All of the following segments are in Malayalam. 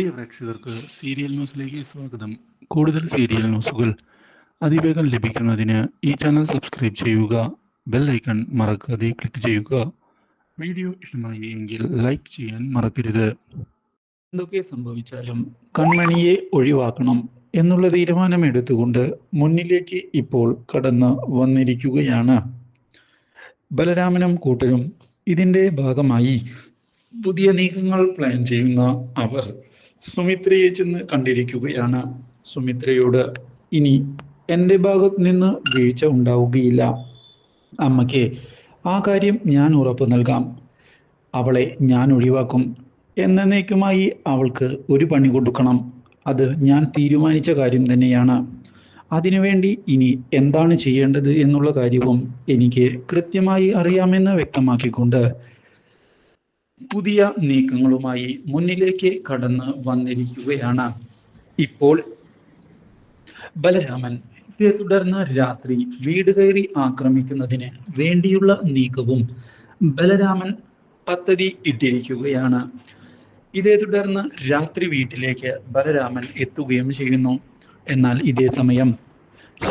പ്രിയ പ്രേക്ഷകർക്ക് സീരിയൽ ന്യൂസിലേക്ക് സ്വാഗതം. കൂടുതൽ സീരിയൽ ന്യൂസുകൾ അതിവേഗം ലഭിക്കുന്നതിന് ഈ ചാനൽ സബ്സ്ക്രൈബ് ചെയ്യുക ബെൽ ഐക്കൺ മറക്കാതെ ക്ലിക്ക് ചെയ്യുക. വീഡിയോ ഇഷ്ടമായി എങ്കിൽ ലൈക്ക് ചെയ്യാൻ മറക്കരുത്. എന്തൊക്കെ സംഭവിച്ചാലും കൺമണിയെ ഒഴിവാക്കണം എന്നുള്ള തീരുമാനം എടുത്തുകൊണ്ട് മുന്നിലേക്ക് ഇപ്പോൾ കടന്ന് വന്നിരിക്കുകയാണ്. ബലരാമനും കൂട്ടരും ഇതിന്റെ ഭാഗമായി പുതിയ നീക്കങ്ങൾ പ്ലാൻ ചെയ്യുന്ന അവർ. സുമിത്രയെ ചെന്ന് കണ്ടിരിക്കുകയാണ്. സുമിത്രയോട് ഇനി എന്റെ ഭാഗത്ത് നിന്ന് വീഴ്ച ഉണ്ടാവുകയില്ല. അമ്മയ്ക്ക് ആ കാര്യം ഞാൻ ഉറപ്പു നൽകാം. അവളെ ഞാൻ ഒഴിവാക്കും. എന്നേക്കുമായി അവൾക്ക് ഒരു പണി കൊടുക്കണം. അത് ഞാൻ തീരുമാനിച്ച കാര്യം തന്നെയാണ്. അതിനുവേണ്ടി ഇനി എന്താണ് ചെയ്യേണ്ടത് എന്നുള്ള കാര്യവും എനിക്ക് കൃത്യമായി അറിയാമെന്ന് വ്യക്തമാക്കിക്കൊണ്ട് പുതിയ നീക്കങ്ങളുമായി മുന്നിലേക്ക് കടന്ന് വന്നിരിക്കുകയാണ്. ഇപ്പോൾ ബലരാമൻ ഇതേ തുടർന്ന് രാത്രി വീട് കയറി ആക്രമിക്കുന്നതിന് വേണ്ടിയുള്ള നീക്കവും ബലരാമൻ പദ്ധതി ഇട്ടിരിക്കുകയാണ്. ഇതേ തുടർന്ന് രാത്രി വീട്ടിലേക്ക് ബലരാമൻ എത്തുകയും ചെയ്യുന്നു. എന്നാൽ ഇതേ സമയം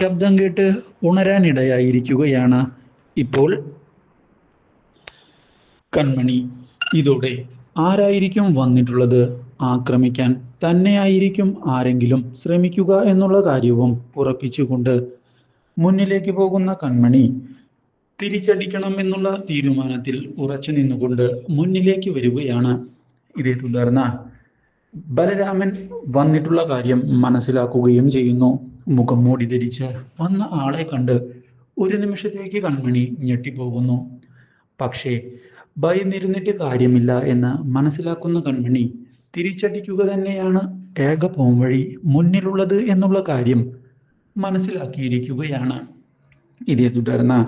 ശബ്ദം കേട്ട് ഉണരാനിടയായിരിക്കുകയാണ്. ഇപ്പോൾ കൺമണി ഇതോടെ ആരായിരിക്കും വന്നിട്ടുള്ളത്? ആക്രമിക്കാൻ തന്നെയായിരിക്കും ആരെങ്കിലും ശ്രമിക്കുക എന്നുള്ള കാര്യവും ഉറപ്പിച്ചുകൊണ്ട് മുന്നിലേക്ക് പോകുന്ന കൺമണി തിരിച്ചടിക്കണം എന്നുള്ള തീരുമാനത്തിൽ ഉറച്ചു നിന്നുകൊണ്ട് മുന്നിലേക്ക് വരികയാണ്. ഇതേ തുടർന്ന് ബലരാമൻ വന്നിട്ടുള്ള കാര്യം മനസ്സിലാക്കുകയും ചെയ്യുന്നു. മുഖം മൂടി ധരിച്ച് വന്ന ആളെ കണ്ട് ഒരു നിമിഷത്തേക്ക് കൺമണി ഞെട്ടിപ്പോകുന്നു. പക്ഷേ ഭയന്നിരുന്നിട്ട് കാര്യമില്ല എന്ന് മനസ്സിലാക്കുന്ന കൺമണി തിരിച്ചടിക്കുക തന്നെയാണ് ഏക പോംവഴി മുന്നിലുള്ളത് എന്നുള്ള കാര്യം മനസ്സിലാക്കിയിരിക്കുകയാണ്. ഇതേ തുടർന്ന്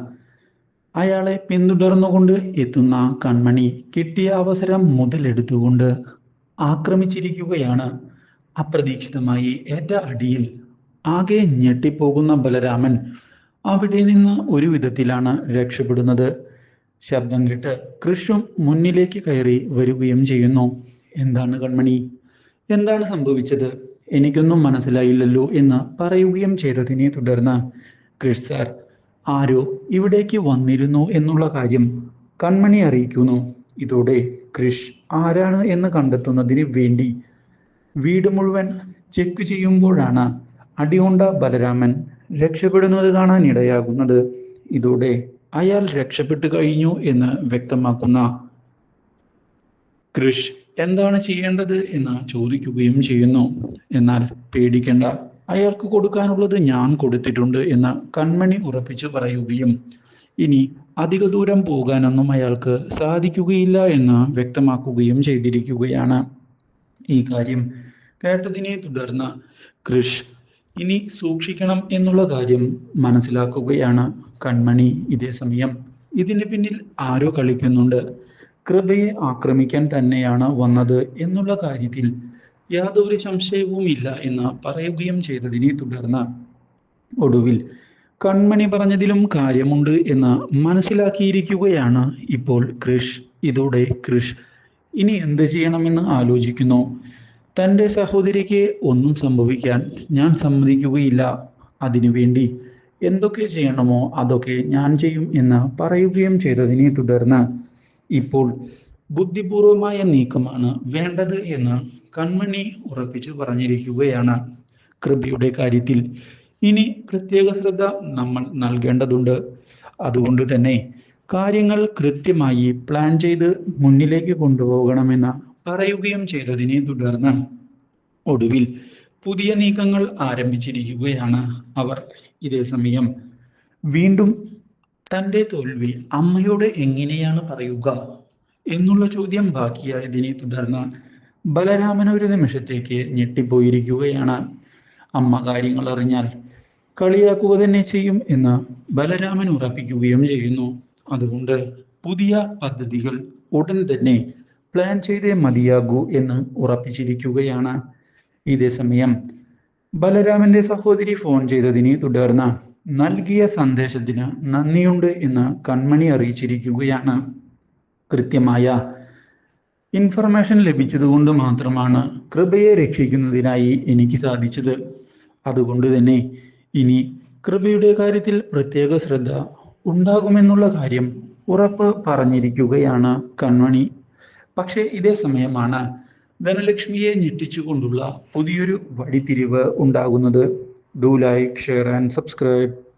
അയാളെ പിന്തുടർന്നുകൊണ്ട് എത്തുന്ന കൺമണി കിട്ടിയ അവസരം മുതലെടുത്തുകൊണ്ട് ആക്രമിച്ചിരിക്കുകയാണ്. അപ്രതീക്ഷിതമായി ഏറ്റ അടിയിൽ ആകെ ഞെട്ടിപ്പോകുന്ന ബലരാമൻ അവിടെ നിന്ന് ഒരു വിധത്തിലാണ് രക്ഷപ്പെടുന്നത്. ശബ്ദം കേട്ട് കൃഷും മുന്നിലേക്ക് കയറി വരികയും ചെയ്യുന്നു. എന്താണ് കൺമണി? എന്താണ് സംഭവിച്ചത്? എനിക്കൊന്നും മനസ്സിലായില്ലല്ലോ എന്ന് പറയുകയും ചെയ്തതിനെ തുടർന്ന് ക്രിഷ് സാർ ആരോ ഇവിടേക്ക് വന്നിരുന്നു എന്നുള്ള കാര്യം കൺമണി അറിയിക്കുന്നു. ഇതോടെ ക്രിഷ് ആരാണ് എന്ന് കണ്ടെത്തുന്നതിന് വേണ്ടി വീട് മുഴുവൻ ചെക്ക് ചെയ്യുമ്പോഴാണ് അടികൊണ്ട ബലരാമൻ രക്ഷപ്പെടുന്നത് കാണാൻ ഇടയാകുന്നത് ഇതോടെ അയാൾ രക്ഷപ്പെട്ടു കഴിഞ്ഞു എന്ന് വ്യക്തമാക്കുന്ന കൃഷ് എന്താണ് ചെയ്യേണ്ടത് എന്ന് ചോദിക്കുകയും ചെയ്യുന്നു. എന്നാൽ പേടിക്കേണ്ട അയാൾക്ക് കൊടുക്കാനുള്ളത് ഞാൻ കൊടുത്തിട്ടുണ്ട് എന്ന് കൺമണി ഉറപ്പിച്ചു പറയുകയും ഇനി അധിക ദൂരം പോകാനൊന്നും അയാൾക്ക് സാധിക്കുകയില്ല എന്ന് വ്യക്തമാക്കുകയും ചെയ്തിരിക്കുകയാണ്. ഈ കാര്യം കേട്ടതിനെ തുടർന്ന് ക്രിഷ് ഇനി സൂക്ഷിക്കണം എന്നുള്ള കാര്യം മനസ്സിലാക്കുകയാണ് കൺമണി ഇതേ സമയം. ഇതിന് പിന്നിൽ ആരോ കളിക്കുന്നുണ്ട്. കൃപയെ ആക്രമിക്കാൻ തന്നെയാണ് വന്നത് എന്നുള്ള കാര്യത്തിൽ യാതൊരു സംശയവും ഇല്ല എന്ന് പറയുകയും ചെയ്തതിനെ തുടർന്ന് ഒടുവിൽ കൺമണി പറഞ്ഞതിലും കാര്യമുണ്ട് എന്ന് മനസ്സിലാക്കിയിരിക്കുകയാണ് ഇപ്പോൾ കൃഷ് ഇതോടെ കൃഷ് ഇനി എന്ത് ചെയ്യണമെന്ന് ആലോചിക്കുന്നു? തന്റെ സഹോദരിക്ക് ഒന്നും സംഭവിക്കാൻ ഞാൻ സമ്മതിക്കുകയില്ല. അതിനുവേണ്ടി എന്തൊക്കെ ചെയ്യണമോ അതൊക്കെ ഞാൻ ചെയ്യും എന്ന് പറയുകയും ചെയ്തതിനെ തുടർന്ന് ഇപ്പോൾ ബുദ്ധിപൂർവമായ നീക്കമാണ് വേണ്ടത് എന്ന് കൺമണി ഉറപ്പിച്ചു പറഞ്ഞിരിക്കുകയാണ്. കൃപയുടെ കാര്യത്തിൽ ഇനി പ്രത്യേക ശ്രദ്ധ നമ്മൾ നൽകേണ്ടതുണ്ട്. അതുകൊണ്ട് തന്നെ കാര്യങ്ങൾ കൃത്യമായി പ്ലാൻ ചെയ്ത് മുന്നിലേക്ക് കൊണ്ടുപോകണമെന്ന് പറയുകയും ചെയ്തതിനെ തുടർന്ന് ഒടുവിൽ പുതിയ നീക്കങ്ങൾ ആരംഭിച്ചിരിക്കുകയാണ് അവർ. ഇതേ സമയം വീണ്ടും തന്റെ തോൽവി അമ്മയോട് എങ്ങനെയാണ് പറയുക എന്നുള്ള ചോദ്യം ബാക്കിയായതിനെ തുടർന്ന് ബലരാമൻ ഒരു നിമിഷത്തേക്ക് ഞെട്ടിപ്പോയിരിക്കുകയാണ്. അമ്മ കാര്യങ്ങൾ അറിഞ്ഞാൽ കളിയാക്കുക തന്നെ ചെയ്യും എന്ന് ബലരാമൻ ഉറപ്പിക്കുകയും ചെയ്യുന്നു. അതുകൊണ്ട് പുതിയ പദ്ധതികൾ ഉടൻ തന്നെ പ്ലാൻ ചെയ്തേ മതിയാകൂ എന്ന് ഉറപ്പിച്ചിരിക്കുകയാണ് ഇതേ സമയം. ബലരാമന്റെ സഹോദരി ഫോൺ ചെയ്തതിനെ തുടർന്ന് നൽകിയ സന്ദേശത്തിന് നന്ദിയുണ്ട് എന്ന് കൺമണി അറിയിച്ചിരിക്കുകയാണ്. കൃത്യമായ ഇൻഫർമേഷൻ ലഭിച്ചതുകൊണ്ട് മാത്രമാണ് കൃപയെ രക്ഷിക്കുന്നതിനായി എനിക്ക് സാധിച്ചത്. അതുകൊണ്ട് തന്നെ ഇനി കൃപയുടെ കാര്യത്തിൽ പ്രത്യേക ശ്രദ്ധ ഉണ്ടാകുമെന്നുള്ള കാര്യം ഉറപ്പ് പറഞ്ഞിരിക്കുകയാണ് കൺമണി. പക്ഷേ ഇതേ സമയമാണ് ധനലക്ഷ്മിയെ ഞെട്ടിച്ചുകൊണ്ടുള്ള പുതിയൊരു വഴിത്തിരിവ് ഉണ്ടാകുന്നത്. Do like share and subscribe